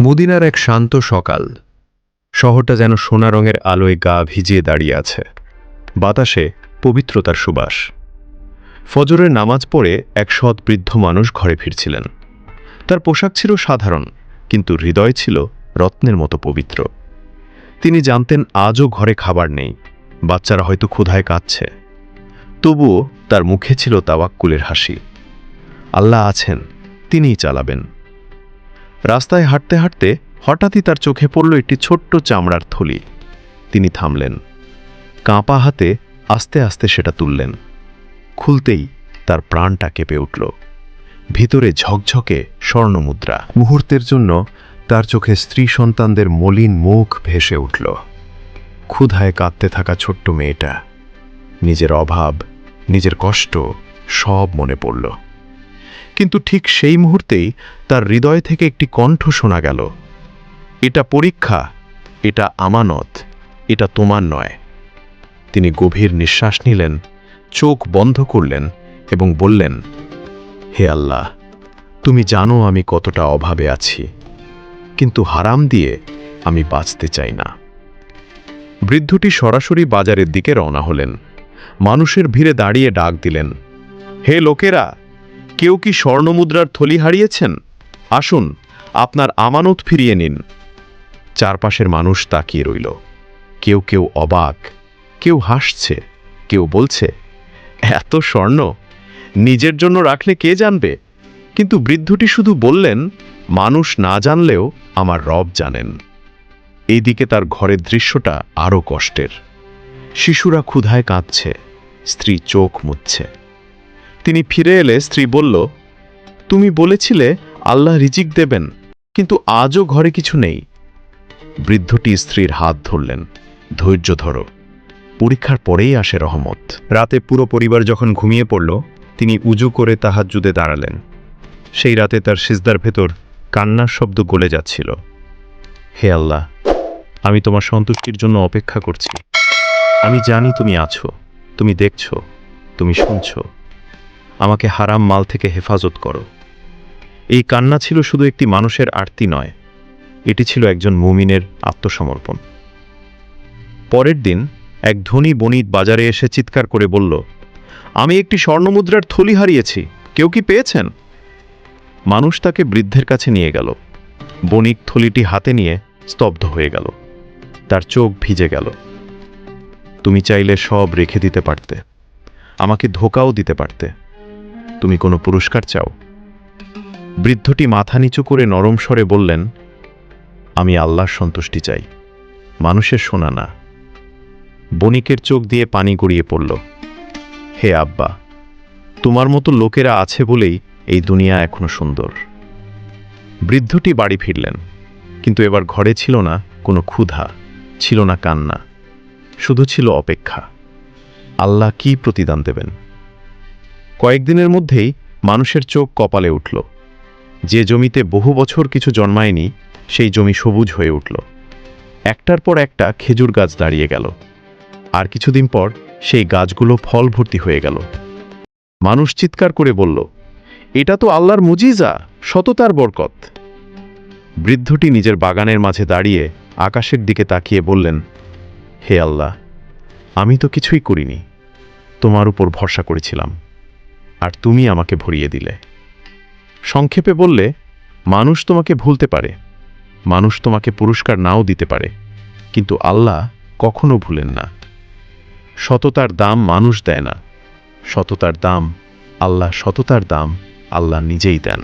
মদিনার এক শান্ত সকাল। শহরটা যেন সোনা রঙের আলোয় গা ভিজিয়ে দাঁড়িয়ে আছে। বাতাসে পবিত্রতার সুবাস। ফজরের নামাজ পড়ে এক সৎ বৃদ্ধ মানুষ ঘরে ফিরছিলেন। তার পোশাক ছিল সাধারণ, কিন্তু হৃদয় ছিল রত্নের মতো পবিত্র। তিনি জানতেন আজও ঘরে খাবার নেই, বাচ্চারা হয়তো ক্ষুধায় কাঁদছে। তবুও তার মুখে ছিল তাওয়াক্কুলের হাসি। আল্লাহ আছেন, তিনিই চালাবেন। রাস্তায় হাঁটতে হাঁটতে হঠাৎই তার চোখে পড়ল একটি ছোট্ট চামড়ার থলি। তিনি থামলেন। কাঁপা হাতে আস্তে আস্তে সেটা তুললেন। খুলতেই তার প্রাণটা কেঁপে উঠল। ভিতরে ঝকঝকে স্বর্ণমুদ্রা। মুহূর্তের জন্য তার চোখে স্ত্রী সন্তানদের মলিন মুখ ভেসে উঠল। ক্ষুধায় কাঁদতে থাকা ছোট্ট মেয়েটা। নিজের অভাব, নিজের কষ্ট সব মনে পড়ল। কিন্তু ঠিক সেই মুহূর্তেই তার হৃদয় থেকে একটি কণ্ঠ শোনা গেল। এটা পরীক্ষা, এটা আমানত, এটা তোমার নয়। তিনি গভীর নিঃশ্বাস নিলেন, চোখ বন্ধ করলেন এবং বললেন, হে আল্লাহ, তুমি জানো আমি কতটা অভাবে আছি, কিন্তু হারাম দিয়ে আমি বাঁচতে চাই না। বৃদ্ধটি সরাসরি বাজারের দিকে রওনা হলেন। মানুষের ভিড়ে দাঁড়িয়ে ডাক দিলেন, হে লোকেরা কেউ কি স্বর্ণমুদ্রার থলি হারিয়েছেন? আসুন, আপনার আমানত ফিরিয়ে নিন। চারপাশের মানুষ তাকিয়ে রইল। কেউ কেউ অবাক, কেউ হাসছে, কেউ বলছে, এত স্বর্ণ? নিজের জন্য রাখলে কে জানবে? কিন্তু বৃদ্ধটি শুধু বললেন, মানুষ না জানলেও আমার রব জানেন। এইদিকে তার ঘরের দৃশ্যটা আরও কষ্টের। শিশুরা ক্ষুধায় কাঁদছে, স্ত্রী চোখ মুচ্ছে তিনি ফিরে এলে স্ত্রী বলল, তুমি বলেছিলে আল্লাহ রিজিক দেবেন, কিন্তু আজও ঘরে কিছু নেই। বৃদ্ধটি স্ত্রীর হাত ধরলেন, ধৈর্য ধরো, পরীক্ষার পরেই আসে রহমত। রাতে পুরো পরিবার যখন ঘুমিয়ে পড়ল, তিনি উজু করে তাহাজ্জুদে দাঁড়ালেন। সেই রাতে তার সিজদার ভেতর কান্নার শব্দ গলে যাচ্ছিল। হে আল্লাহ, আমি তোমার সন্তুষ্টির জন্য অপেক্ষা করছি। আমি জানি তুমি আছো, তুমি দেখছ, তুমি শুনছো। আমাকে হারাম মাল থেকে হেফাজত করো। এই কান্না ছিল শুধু একটি মানুষের আরতি নয়, এটি ছিল একজন মুমিনের আত্মসমর্পণ। পরের দিন এক ধনী বণিক বাজারে এসে চিৎকার করে বলল, আমি একটি স্বর্ণমুদ্রার থলি হারিয়েছি, কেউ কি পেয়েছেন? মানুষ তাকে বৃদ্ধের কাছে নিয়ে গেল। বণিক থলিটি হাতে নিয়ে স্তব্ধ হয়ে গেল। তার চোখ ভিজে গেল। তুমি চাইলে সব রেখে দিতে পারতে, আমাকে ধোকাও দিতে পারতে তুমি কোনো পুরস্কার চাও? বৃদ্ধটি মাথা নিচু করে নরম স্বরে বললেন, আমি আল্লাহর সন্তুষ্টি চাই। মানুষের শোনা না। বণিকের চোখ দিয়ে পানি গড়িয়ে পড়ল, হে আব্বা, তোমার মতো লোকেরা আছে বলেই এই দুনিয়া এখনও সুন্দর। বৃদ্ধটি বাড়ি ফিরলেন, কিন্তু এবার ঘরে ছিল না কোনো ক্ষুধা, ছিল না কান্না, শুধু ছিল অপেক্ষা। আল্লাহ কি প্রতিদান দেবেন? কয়েকদিনের মধ্যেই মানুষের চোখ কপালে উঠল। যে জমিতে বহু বছর কিছু জন্মায়নি, সেই জমি সবুজ হয়ে উঠল। একটার পর একটা খেজুর গাছ দাঁড়িয়ে গেল। আর কিছুদিন পর সেই গাছগুলো ফল ভর্তি হয়ে গেল। মানুষ চিৎকার করে বলল, এটা তো আল্লাহর মুজিজা, সততার বরকত। বৃদ্ধটি নিজের বাগানের মাঝে দাঁড়িয়ে আকাশের দিকে তাকিয়ে বললেন, হে আল্লাহ, আমি তো কিছুই করিনি। তোমার উপর ভরসা করেছিলাম। আর তুমি আমাকে ভরিয়ে দিলে। সংক্ষেপে বললে, মানুষ তোমাকে ভুলতে পারে, মানুষ তোমাকে পুরস্কার নাও দিতে পারে, কিন্তু আল্লাহ কখনো ভুলেন না। সততার দাম মানুষ দেয় না, সততার দাম আল্লাহ, সততার দাম আল্লাহ নিজেই দেন।